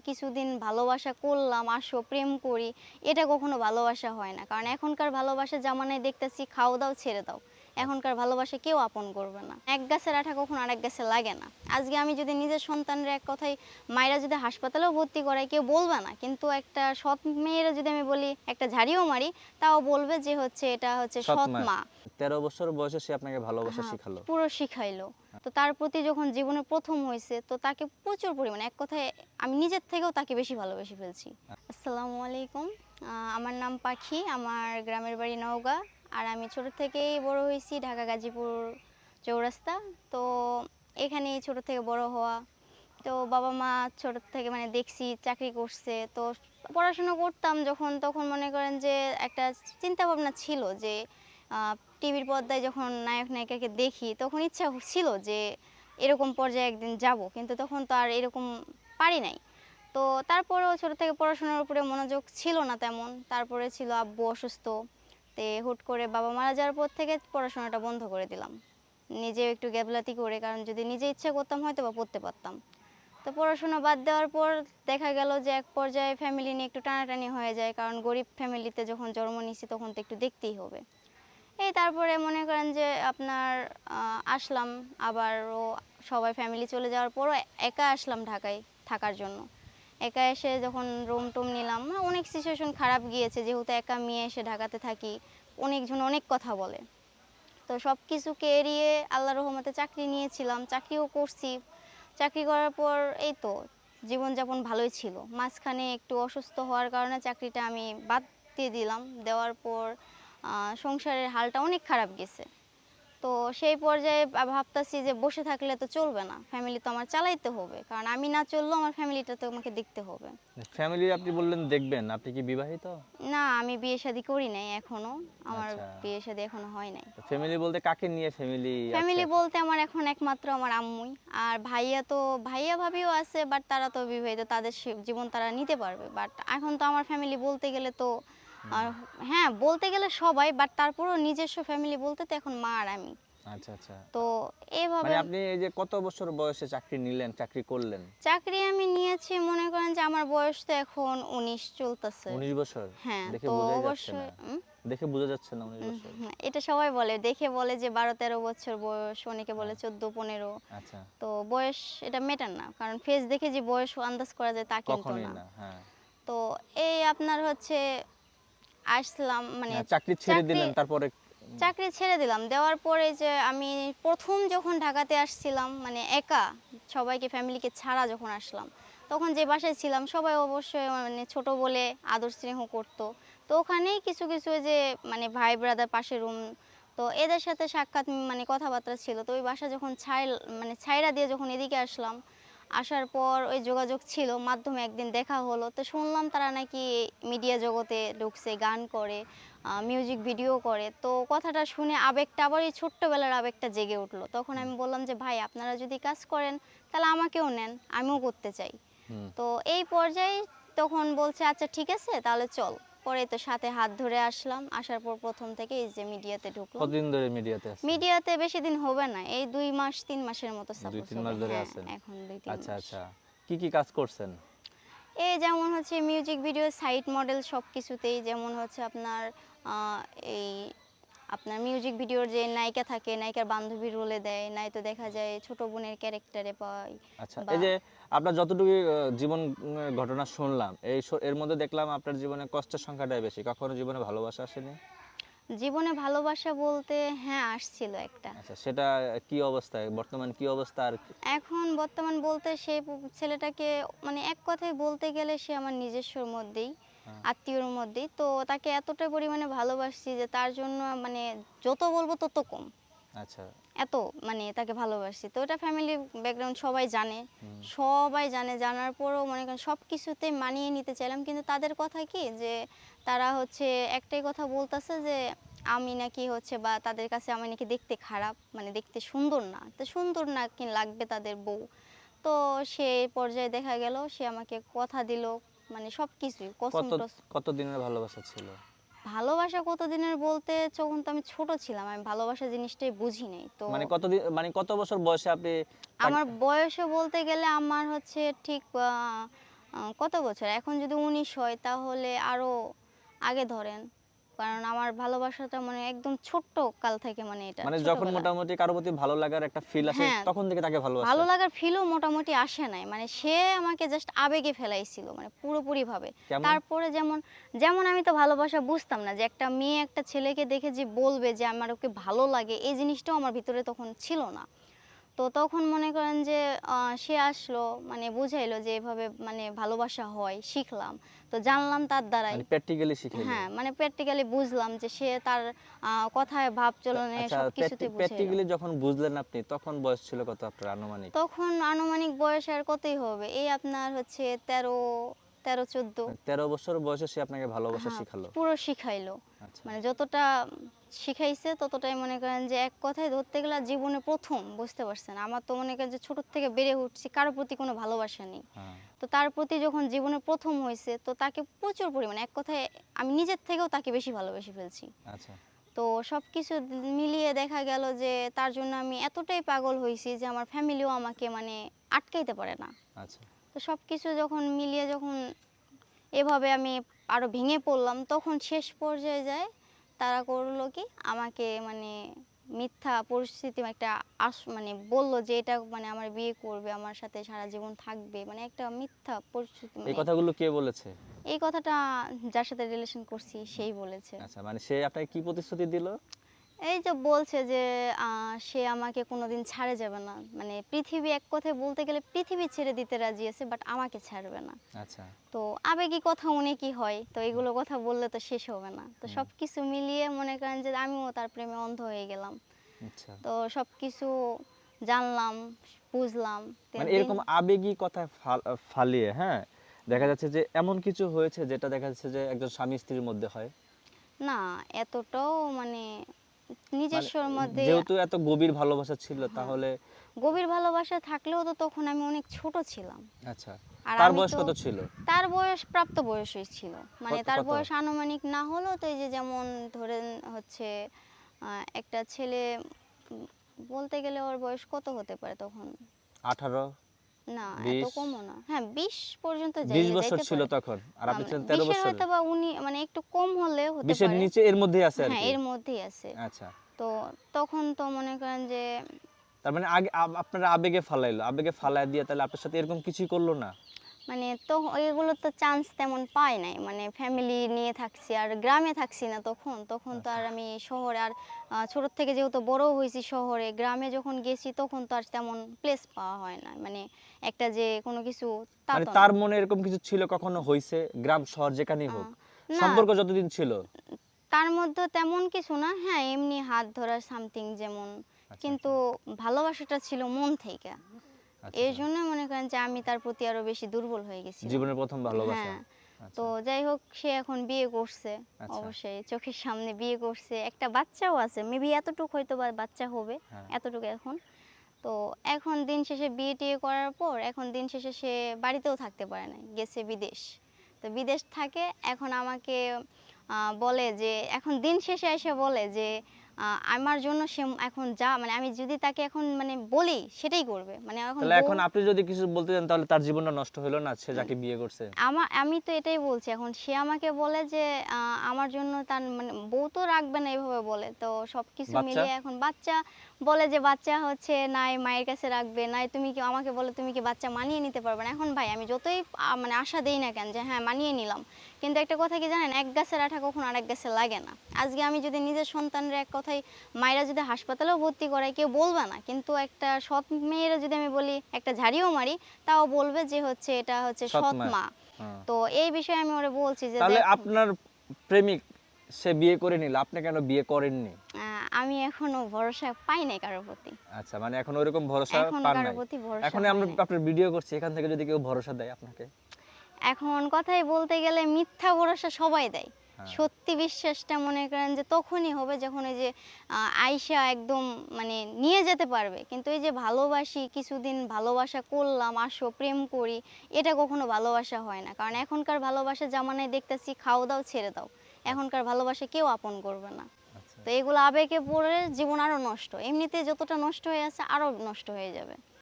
কিছুদিন ভালোবাসা করলাম আসো প্রেম করি এটা কখনো ভালোবাসা হয় না। কারণ এখনকার ভালোবাসা জামানায় দেখতেছি খাও দাও ছেড়ে দাও এখনকার ভালোবাসা কেউ আপন করবে না। এক গাছের আঠা কখনো আরেক গাছে লাগে না। আজকে আমি যদি নিজের সন্তানের এক কথাই মায়েরা যদি হাসপাতালেও ভর্তি করায় কেউ বলবে না। কিন্তু একটা সৎ মেয়েরা যদি আমি বলি একটা ঝাড়িও মারি তাও বলবে যে হচ্ছে এটা হচ্ছে সৎ। মা। তেরো বছর বয়সে সে আপনাকে ভালোবাসা হ্যাঁ, শিখালো। পুরো শিখাইলো। তো তার প্রতি যখন জীবনে প্রথম হয়েছে তো তাকে প্রচুর পরিমাণে, এক কথায় আমি নিজের থেকেও তাকে বেশি ভালোবেসে ফেলছি। আসসালামু আলাইকুম। আমার নাম পাখি, আমার গ্রামের বাড়ি নওগাঁ, আর আমি ছোট থেকেই বড় হয়েছি ঢাকা গাজীপুর চৌরাস্তা। তো এখানেই ছোট থেকে বড় হওয়া। তো বাবা মা ছোট থেকে মানে দেখছি, চাকরি করছে। তো পড়াশোনা করতাম যখন, তখন মনে করেন যে একটা চিন্তা ভাবনা ছিল যে টিভির পর্দায় যখন নায়ক, নায়িকাকে দেখি, তখন ইচ্ছা ছিল যে এরকম পর্যায়ে একদিন যাব, কিন্তু তখন তো আর এরকম পারি নাই। তো তারপরেও ছোট থেকে পড়াশোনার উপরে মনোযোগ ছিল না তেমন। তারপরে ছিল আব্বু অসুস্থ, তে হুট করে বাবা মারা যাওয়ার পর থেকে পড়াশোনাটা বন্ধ করে দিলাম। নিজেও একটু গ্যাবলাতি করে, কারণ যদি নিজে ইচ্ছা করতাম হয়তো বা পড়তে পারতাম। তো পড়াশোনা বাদ দেওয়ার পর দেখা গেল যে এক পর্যায়ে ফ্যামিলি নিয়ে একটু টানাটানি হয়ে যায়, কারণ গরিব ফ্যামিলিতে যখন জন্ম নিয়েছি তখন তো একটু দেখতেই হবে। এই তারপরে মনে করেন যে আপনার আসলাম আবারও সবাই ফ্যামিলি চলে যাওয়ার পরও একা আসলাম ঢাকায় থাকার জন্য। একা এসে যখন রুম টুম নিলাম মানে অনেক সিচুয়েশন খারাপ গিয়েছে। যেহেতু একা মেয়ে এসে ঢাকাতে থাকি, অনেকজন অনেক কথা বলে। তো সব কিছুকে এড়িয়ে আল্লাহ রহমতে চাকরি নিয়েছিলাম, চাকরিও করছি। চাকরি করার পর এই তো, জীবনযাপন ভালোই ছিল। মাঝখানে একটু অসুস্থ হওয়ার কারণে চাকরিটা আমি বাদ দিয়ে দিলাম। দেওয়ার পর সংসারের হালটা অনেক খারাপ গেছে। তো সেই পর্যায়ে ভাবতাছি যে বসে থাকলে তো চলবে না ফ্যামিলি তো আমার চালাইতে হবে কারণ আমি না চললেও আমার ফ্যামিলিটা তো আমাকে দেখতে হবে। ফ্যামিলি আপনি বললেন দেখবেন আপনি কি বিবাহিত? না আমি বিয়ে শাদী করি নাই এখনও আমার আচ্ছা। বিয়ে শাদী এখনও হয় নাই। ফ্যামিলি বলতে কাকে নিয়ে ফ্যামিলি ফ্যামিলি বলতে আমার এখন একমাত্র আমার আম্মুই আর ভাইয়া তো ভাইয়া ভাবিও আছে বাট তারা তো বিবাহিত তাদের জীবন তারা নিতে পারবে বাট এখন তো আমার ফ্যামিলি বলতে গেলে তো আর হ্যাঁ বলতে গেলে সবাই বাট তারপরেও নিজস্ব ফ্যামিলি বলতে তো এখন মা আর আমি। আচ্ছা আচ্ছা। তো এইভাবে মানে আপনি এই যে কত বছর বয়সে চাকরি নিলেন চাকরি করলেন? চাকরি আমি নিয়েছি মনে করেন যে আমার বয়স তো এখন উনিশ চলতেছে। উনিশ বছর? হ্যাঁ দেখে তো বোঝাই যাচ্ছে না। দেখে বোঝা যাচ্ছে না উনিশ উম, বছর। হ্যাঁ, এটা সবাই বলে দেখে বলে যে বারো তেরো বছর বয়স অনেকে বলে চোদ্দ পনেরো। আচ্ছা। তো বয়স এটা মেটার না কারণ ফেস দেখে যে বয়স আন্দাজ করা যায় তা কিন্তু না হ্যাঁ। তো এই আপনার হচ্ছে আসলাম মানে হ্যাঁ, চাকরি ছেড়ে দিলেন তারপরে চাকরি ছেড়ে দিলাম। দেওয়ার পরে যে আমি প্রথম যখন ঢাকাতে আসছিলাম মানে একা সবাইকে ফ্যামিলিকে ছাড়া যখন আসলাম তখন যে বাসায় ছিলাম সবাই অবশ্যই মানে ছোট বলে আদর স্নেহ করতো। তো ওখানেই কিছু কিছু যে মানে ভাই ব্রাদার পাশে রুম তো এদের সাথে সাক্ষাৎ মানে কথাবার্তা ছিল। তো ওই বাসা যখন ছাই মানে ছাইরা দিয়ে যখন এদিকে আসলাম আসার পর ওই যোগাযোগ ছিল মাধ্যমে একদিন দেখা হলো। তো শুনলাম তারা নাকি মিডিয়া জগতে ঢুকছে গান করে মিউজিক ভিডিও করে। তো কথাটা শুনে আবেগটা আবার এই ছোট্টবেলার আবেগটা জেগে উঠল। তখন আমি বললাম যে ভাই আপনারা যদি কাজ করেন তাহলে আমাকেও নেন আমিও করতে চাই। তো এই পর্যায়ে তখন বলছে আচ্ছা ঠিক আছে তাহলে চল। পরে তো সাথে হাত ধরে আসলাম। আসার পর প্রথম থেকে এই যে মিডিয়াতে ঢুকলাম। কতদিন ধরে মিডিয়াতে আছেন? মিডিয়াতে বেশি দিন হবে না। এই দুই মাস তিন মাসের মতো দুই তিন মাস ধরে হ্যাঁ, আছেন। এখন দুই তিন আচ্ছা আচ্ছা। কি কি কাজ করছেন? এই যেমন হচ্ছে মিউজিক ভিডিও সাইট মডেল সব কিছুতেই যেমন হচ্ছে আপনার এই আপনার মিউজিক ভিডিওর যে নায়িকা থাকে নায়িকার বান্ধবীর রোলে দেয় নাই তো দেখা যায় ছোট বোনের ক্যারেক্টারে পাই আচ্ছা এই যে আপনার যতটুকু জীবন ঘটনা শুনলাম এই এর মধ্যে দেখলাম আপনার জীবনে কষ্টের সংখ্যাটাই বেশি কখনো জীবনে ভালোবাসা আসেনি? জীবনে ভালোবাসা বলতে হ্যাঁ আসছিল একটা। আচ্ছা সেটা কি অবস্থায় বর্তমান কি অবস্থা আর এখন বর্তমান বলতে সেই ছেলেটাকে মানে এক কথায় বলতে গেলে সে আমার নিজস্বর মধ্যেই। আত্মীয়র মধ্যেই। তো তাকে এতটা পরিমাণে ভালোবাসছি যে তার জন্য মানে যত বলব তত কম। আচ্ছা। এত মানে তাকে ভালোবাসি তো এটা ফ্যামিলি ব্যাকগ্রাউন্ড সবাই জানে। সবাই জানে। জানার পরেও মনে করেন সব কিছুতে মানিয়ে নিতে চাইলাম। কিন্তু তাদের কথা কি? যে তারা হচ্ছে একটাই কথা বলতেছে যে আমি নাকি হচ্ছে বা তাদের কাছে আমি নাকি দেখতে খারাপ। মানে দেখতে সুন্দর না। তো সুন্দর না কি লাগবে তাদের বউ? তো সেই পর্যায়ে দেখা গেল সে আমাকে কথা দিল। মানে সব কিছুই কত কত দিনের ভালোবাসা ছিল? ভালোবাসা কতদিনের বলতে যখন তো আমি ছোট ছিলাম আমি ভালোবাসা জিনিসটাই বুঝি নাই তো মানে কতদিন মানে কত বছর বয়সে আপনি আমার বয়সে বলতে গেলে আমার হচ্ছে ঠিক কত বছর? এখন যদি উনিশ হয় তাহলে আরও আগে ধরেন। কারণ আমার ভালোবাসাটা মানে একদম ছোট্ট কাল থেকে মানে এটা মানে যখন মোটামুটি কারও প্রতি ভালো লাগার একটা ফিল আসে হ্যাঁ। তখন থেকে তাকে ভালোবাসে। ভালো লাগার ফিলও মোটামুটি আসে নাই। মানে সে আমাকে জাস্ট আবেগে ফেলাইছিল মানে পুরোপুরি ভাবে তারপরে যেমন যেমন আমি তো ভালোবাসা বুঝতাম না যে একটা মেয়ে একটা ছেলেকে দেখে যে বলবে যে আমার ওকে ভালো লাগে এই জিনিসটাও আমার ভিতরে তখন ছিল না। তো তখন মনে করেন যে সে আসলো মানে বুঝাইলো যে এভাবে মানে ভালোবাসা হয় শিখলাম। তো জানলাম তার দ্বারাই। মানে প্র্যাকটিক্যালি শিখে হ্যাঁ মানে প্র্যাকটিক্যালি বুঝলাম যে সে তার কথায় ভাব চলনে আচ্ছা সব কিছুতে বুঝাইলো। প্র্যাকটিক্যালি যখন বুঝলেন আপনি তখন বয়স ছিল কত আপনার আনুমানিক? তখন আনুমানিক বয়স আর কতই হবে? এই আপনার হচ্ছে তেরো তেরো চোদ্দ। তেরো বছর বয়সে সে আপনাকে ভালোবাসা হ্যাঁ, শিখালো। পুরো শিখাইলো। আচ্ছা। মানে যতটা শিখাইছে ততটাই মনে করেন যে এক কথায় ধরতে গেলে জীবনে প্রথম বুঝতে পারছেন? আমার তো মনে করেন যে ছোট থেকে বেড়ে উঠছি কারোর প্রতি কোনো ভালোবাসা নেই। হ্যাঁ। তো তার প্রতি যখন জীবনে প্রথম হয়েছে তো তাকে প্রচুর পরিমাণে এক কথায় আমি নিজের থেকেও তাকে বেশি ভালোবেসে ফেলছি। আচ্ছা। তো সব কিছু মিলিয়ে দেখা গেল যে তার জন্য আমি এতটাই পাগল হয়েছি যে আমার ফ্যামিলিও আমাকে মানে আটকাইতে পারে না। আচ্ছা। তো সব কিছু যখন মিলিয়ে যখন এভাবে আমি আরও ভেঙে পড়লাম তখন শেষ পর্যায়ে যায় তারা করল কি আমাকে মানে মিথ্যা পরিস্থিতি একটা আস মানে বলল যে এটা মানে আমার বিয়ে করবে আমার সাথে সারা জীবন থাকবে মানে একটা মিথ্যা পরিস্থিতি এই মানে কথাগুলো কে বলেছে? এই কথাটা যার সাথে রিলেশন করছি সেই বলেছে। আচ্ছা মানে সে আপনাকে কি প্রতিশ্রুতি দিল? এই যে বলছে যে সে আমাকে কোনোদিন ছাড়ে যাবে না। মানে পৃথিবী এক কথায় বলতে গেলে পৃথিবী ছেড়ে দিতে রাজি আছে বাট আমাকে ছাড়বে না। আচ্ছা। তো আবেগী কথা অনেকই হয়? তো এগুলো কথা বললে তো শেষ হবে না। তো সব কিছু মিলিয়ে মনে করেন যে আমিও তার প্রেমে অন্ধ হয়ে গেলাম। আচ্ছা। তো সব কিছু জানলাম বুঝলাম মানে এরকম আবেগী কথা ফালিয়ে হ্যাঁ? দেখা যাচ্ছে যে এমন কিছু হয়েছে যেটা দেখা যাচ্ছে যে একজন স্বামী স্ত্রীর মধ্যে হয়। না এতটাও মানে নিজস্বর মানে মধ্যে যেহেতু এত গভীর ভালোবাসা ছিল তাহলে গভীর ভালোবাসা থাকলেও তো তখন আমি অনেক ছোট ছিলাম। আচ্ছা তার বয়স কত ছিল? তার বয়স প্রাপ্ত বয়সই ছিল। মানে তার বয়স আনুমানিক না হলেও তো এই যে যেমন ধরেন হচ্ছে একটা ছেলে বলতে গেলে ওর বয়স কত হতে পারে তখন? আঠারো। না এত কমও না। হ্যাঁ বিশ পর্যন্ত বিশ যাইলে বছর ছিল তখন আর আপনি ছিলেন তেরো বিশের বছর। হয়তো বা উনি মানে একটু কম হলে হতে নিচে এর মধ্যেই আছে হ্যাঁ এর মধ্যেই আছে। আচ্ছা। তো তখন তো মনে করেন যে তার মানে আগে আপনারা আবেগে ফালাইলো। আবেগে ফালাই দিয়ে তাহলে আপনার সাথে এরকম কিছুই করল না? মানে তো এগুলো তো চান্স তেমন পাই নাই। মানে ফ্যামিলি নিয়ে থাকছি আর গ্রামে থাকছি না তখন। তখন তো আর আমি শহরে আর ছোট থেকে যেহেতু বড় হয়েছি শহরে গ্রামে যখন গেছি তখন তো আর তেমন প্লেস পাওয়া হয় না। মানে একটা যে কোনো কিছু মানে তার মনে এরকম কিছু ছিল কখনো হইছে? গ্রাম শহর যেখানেই হোক। সম্পর্ক যতদিন ছিল? তার মধ্যে তেমন কিছু না। হ্যাঁ এমনি হাত ধরার সামথিং যেমন। আচ্ছা, কিন্তু ভালোবাসাটা ছিল মন থেকে। আচ্ছা, এই জন্য মনে করেন যে আমি তার প্রতি আরও বেশি দুর্বল হয়ে গেছি জীবনের প্রথম ভালোবাসা। হ্যাঁ। আচ্ছা, তো যাই হোক সে এখন বিয়ে করছে। আচ্ছা। অবশ্যই চোখের সামনে বিয়ে করছে। একটা বাচ্চাও আছে। মেবি এতটুকু হয়তো বা বাচ্চা হবে। হ্যাঁ। এতটুকু এখন। তো এখন দিন শেষে বিয়ে টিয়ে করার পর এখন দিন শেষে সে বাড়িতেও থাকতে পারে না গেছে বিদেশ। তো বিদেশ থাকে। এখন আমাকে আহ, বলে যে এখন দিন শেষে এসে বলে যে আমার জন্য সে এখন যা মানে আমি যদি তাকে এখন মানে বলি সেটাই করবে। মানে এখন তাহলে এখন আপনি যদি কিছু বলতে চান তাহলে তার জীবনটা নষ্ট হলো না সে যাকে বিয়ে করছে? আমার আমি তো এটাই বলছি এখন সে আমাকে বলে যে আহ, আমার জন্য তার মানে বউ তো রাখবে না এইভাবে বলে। তো সবকিছু? মিলিয়ে এখন বাচ্চা বলে যে বাচ্চা হচ্ছে নাই মায়ের কাছে রাখবে নাই তুমি কি আমাকে বলে তুমি কি বাচ্চা মানিয়ে নিতে পারবে না? এখন ভাই আমি যতই মানে আশা দেই না কেন যে হ্যাঁ মানিয়ে নিলাম। কিন্তু একটা কথা কি জানেন এক গাছের আঠা কখনো আরেক গাছে লাগে না। আজকে আমি যদি নিজের সন্তানের এক কথাই মায়েরা যদি হাসপাতালেও ভর্তি করায় কেউ বলবে না। কিন্তু একটা সৎ মেয়েরা যদি আমি বলি একটা ঝাড়িও মারি তাও বলবে যে হচ্ছে এটা হচ্ছে সৎ মা। হ্যাঁ। তো এই বিষয়ে আমি ওরে বলছি যে তাহলে আপনার প্রেমিক সে বিয়ে করে নিল আপনি কেন বিয়ে করেননি? আমি এখনও ভরসা পাই নাই কারোর প্রতি। আচ্ছা মানে এখন ওইরকম ভরসা পান নাই। এখন আমরা আপনার ভিডিও করছি এখান থেকে যদি কেউ ভরসা দেয় আপনাকে? এখন কথাই বলতে গেলে মিথ্যা ভরসা সবাই দেয়। হ্যাঁ। সত্যি বিশ্বাসটা মনে করেন যে তখনই হবে যখন এই যে আহ, একদম মানে নিয়ে যেতে পারবে। কিন্তু এই যে ভালোবাসি কিছুদিন ভালোবাসা করলাম আসো প্রেম করি এটা কখনো ভালোবাসা হয় না। কারণ এখনকার ভালোবাসা জামানায় দেখতেছি খাও দাও ছেড়ে দাও। এখনকার ভালোবাসা কেউ আপন করবে না। আচ্ছা তো এগুলো আবেগে পড়ে জীবন আরও নষ্ট। এমনিতে যতটা নষ্ট হয়ে আছে, আরও নষ্ট হয়ে যাবে।